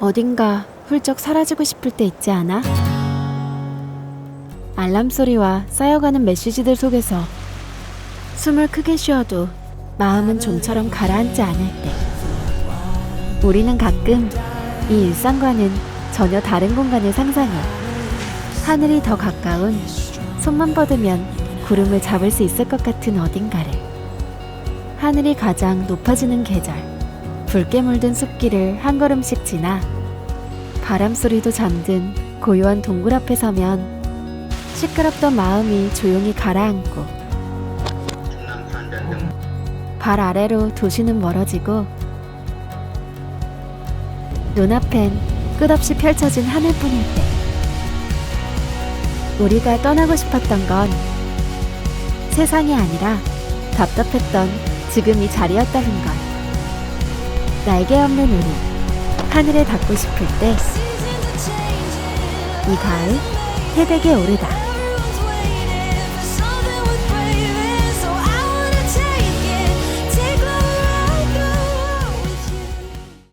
어딘가 훌쩍 사라지고 싶을 때 있지 않아? 알람 소리와 쌓여가는 메시지들 속에서 숨을 크게 쉬어도 마음은 좀처럼 가라앉지 않을 때. 우리는 가끔 이 일상과는 전혀 다른 공간을 상상해 하늘이 더 가까운 손만 뻗으면 구름을 잡을 수 있을 것 같은 어딘가를. 하늘이 가장 높아지는 계절 붉게 물든 숲길을 한 걸음씩 지나 바람 소리도 잠든 고요한 동굴 앞에 서면 시끄럽던 마음이 조용히 가라앉고 발 아래로 도시는 멀어지고 눈앞엔 끝없이 펼쳐진 하늘뿐일 때 우리가 떠나고 싶었던 건 세상이 아니라 답답했던 지금 이 자리였다는 걸 날개 없는 우리 하늘에 닿고 싶을 때 이 가을 태백에 오르다